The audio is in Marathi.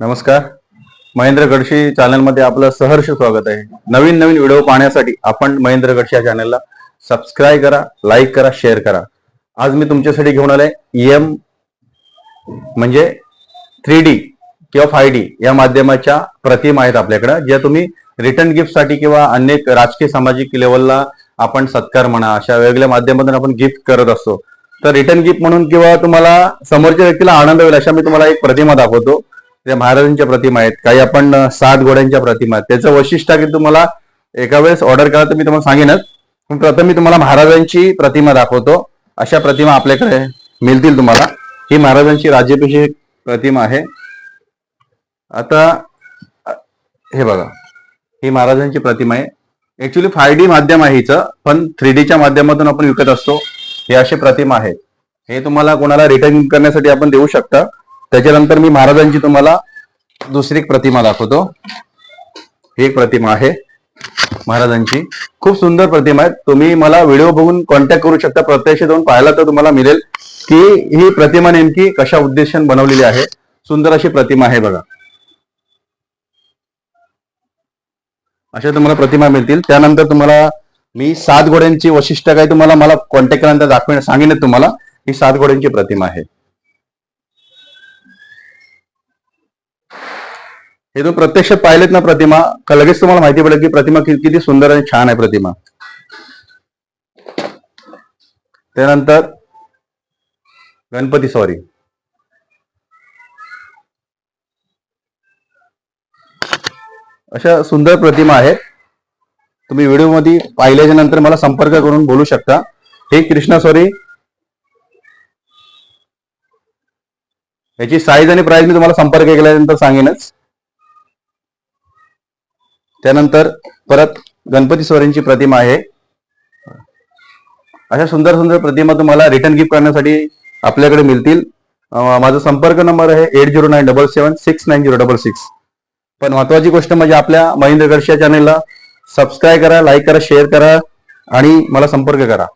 नमस्कार. महेंद्र गडशी चॅनलमध्ये आपलं सहर्ष स्वागत आहे. नवीन नवीन व्हिडिओ पाहण्यासाठी आपण महेंद्र गडशी या चॅनलला सबस्क्राईब करा लाईक करा शेअर करा. आज मी तुमच्यासाठी घेऊन आलोय एम म्हणजे थ्री डी किंवा फाय डी या माध्यमाच्या प्रतिमा आहेत आपल्याकडे ज्या तुम्ही रिटर्न गिफ्टसाठी किंवा अनेक राजकीय सामाजिक लेवलला आपण सत्कार म्हणा अशा वेगवेगळ्या माध्यमातून आपण गिफ्ट करत असतो. तर रिटर्न गिफ्ट म्हणून किंवा तुम्हाला समोरच्या व्यक्तीला आनंद होईल अशा मी तुम्हाला एक प्रतिमा दाखवतो. त्या महाराजांच्या प्रतिमा आहेत काही आपण सात घोड्यांच्या प्रतिमा आहेत. त्याचं वैशिष्ट्य आहे की तुम्हाला एका वेळेस ऑर्डर करा तर मी तुम्हाला सांगेनच. पण प्रथम मी तुम्हाला महाराजांची प्रतिमा दाखवतो. अशा प्रतिमा आपल्याकडे मिळतील तुम्हाला. ही महाराजांची राज्याभिषेक प्रतिमा आहे. आता हे बघा. ही महाराजांची प्रतिमा आहे. ऍक्च्युली फाय डी माध्यम आहे हिचं पण थ्री डीच्या माध्यमातून आपण विकत असतो. हे असे प्रतिमा आहेत. हे तुम्हाला कोणाला रिटर्न करण्यासाठी आपण देऊ शकता. त्याच्यानंतर मी महाराजांची तुम्हाला दुसरी एक प्रतिमा दाखवतो. ही एक प्रतिमा आहे महाराजांची. खूप सुंदर प्रतिमा आहे. तुम्ही मला व्हिडिओ बघून कॉन्टॅक्ट करू शकता. प्रत्यक्ष जाऊन पाहायला तर तुम्हाला मिळेल की ही प्रतिमा नेमकी कशा उद्देशाने बनवलेली आहे. सुंदर अशी प्रतिमा आहे बघा. अशा तुम्हाला प्रतिमा मिळतील. त्यानंतर तुम्हाला मी सात घोड्यांची वैशिष्ट्य काय तुम्हाला मला कॉन्टॅक्ट केल्यानंतर दाखवेन सांगेन तुम्हाला. ही सात घोड्यांची प्रतिमा आहे. हे तुम्ही प्रत्यक्षात पाहिलेत ना प्रतिमा? का लगेच तुम्हाला माहिती पडेल की प्रतिमा किती सुंदर आणि छान आहे प्रतिमा? त्यानंतर गणपती सॉरी अशा सुंदर प्रतिमा आहेत. तुम्ही व्हिडिओमध्ये पाहिल्याच्या नंतर मला संपर्क करून बोलू शकता. हे कृष्णा सॉरी याची साईज आणि प्राइस मी तुम्हाला संपर्क केल्यानंतर सांगेनच. त्यानंतर परत गणपती स्वरांची प्रतिमा आहे. अशा सुंदर सुंदर प्रतिमा तुम्हाला रिटर्न गिफ्ट करण्यासाठी आपल्याकडे मिळतील. माझा संपर्क नंबर आहे eight zero nine double seven six nine zero double six पण महत्वाची गोष्ट म्हणजे आपल्या महेंद्र गडशी या चॅनेलला सबस्क्राईब करा लाईक करा शेअर करा आणि मला संपर्क करा.